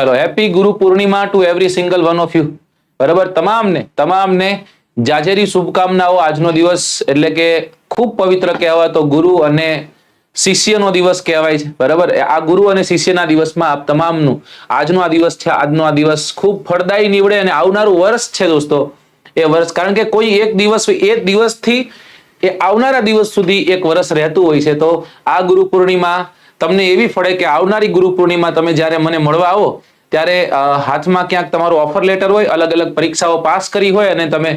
ચલો happy Guru Purnima to every single one of you બરાબર? તમામને તમામને જાજેરી શુભકામનાઓ આજનો દિવસ, એટલે કે ખૂબ પવિત્ર કહેવાતો ગુરુ અને શિષ્યનો દિવસ કહેવાય છે. બરાબર? આ ગુરુ અને શિષ્યના દિવસમાં આપ તમામનું, આજનો આ દિવસ છે, આજનો આ દિવસ ખૂબ ફળદાયી નીવડે અને આવનારું વર્ષ છે દોસ્તો, એ વર્ષ. કારણ કે કોઈ એક દિવસ, એ દિવસથી એ આવનારા દિવસ સુધી એક વર્ષ રહેતું હોય છે. તો આ ગુરુ પૂર્ણિમા તમને એવી ફળે કે આવનારી ગુરુ પૂર્ણિમા તમે જ્યારે મને મળવા આવો, ત્યારે હાથમાં ક્યાંક તમારું ઓફર લેટર હોય અલગ અલગ પરીક્ષાઓ પાસ કરી હોય અને તમે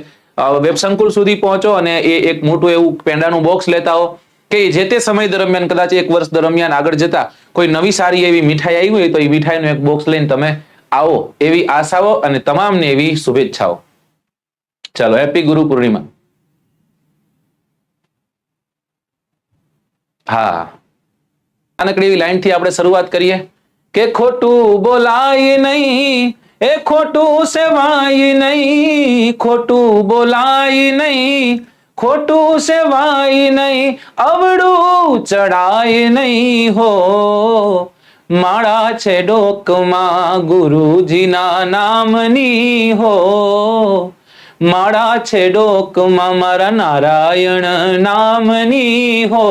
વેબ સંકુલ સુધી પહોંચો અને એ એક મોટું એવું પેંડાનું બોક્સ લેતા હો કે જે તે સમય દરમિયાન કદાચ એક વર્ષ દરમિયાન આગળ જતા કોઈ નવી સારી એવી મીઠાઈ આવી હોય તો એ મીઠાઈનું એક બોક્સ લઈને તમે આવો એવી આશાઓ અને તમામને એવી શુભેચ્છાઓ. ચાલો હેપી ગુરુ પૂર્ણિમા. હા. નાનકડી એવી લાઈન થી આપણે શરૂઆત કરીએ કે ખોટું બોલાય નહીં એ ખોટું સેવાય નહીં ખોટું બોલાય નહીં ખોટું સેવાય નહીં અવળું ચડાય નહીં હો માળા છે ડોકમાં ગુરુજીના નામની હો માળા છે ડોકમાં મારા નારાયણ નામની હો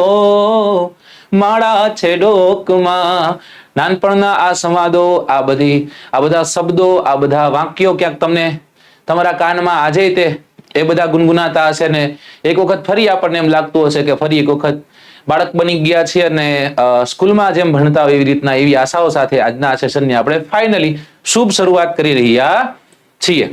માળા છે ડોકમાં. નાનપણના આ સંવાદો, આ બધી, આ બધા શબ્દો, આ બધા વાક્યો ક્યાંક તમને તમારા કાનમાં આજે તે, એ બધા ગુનગુનાતા હશે ને એક વખત ફરી આપણને એમ લાગતું હશે કે ફરી એક વખત બાળક બની ગયા છીએ અને સ્કૂલમાં જેમ ભણતા હોય એવી રીતના એવી આશાઓ સાથે આજના આ સેશનની આપણે ફાઇનલી શુભ શરૂઆત કરી રહ્યા છીએ.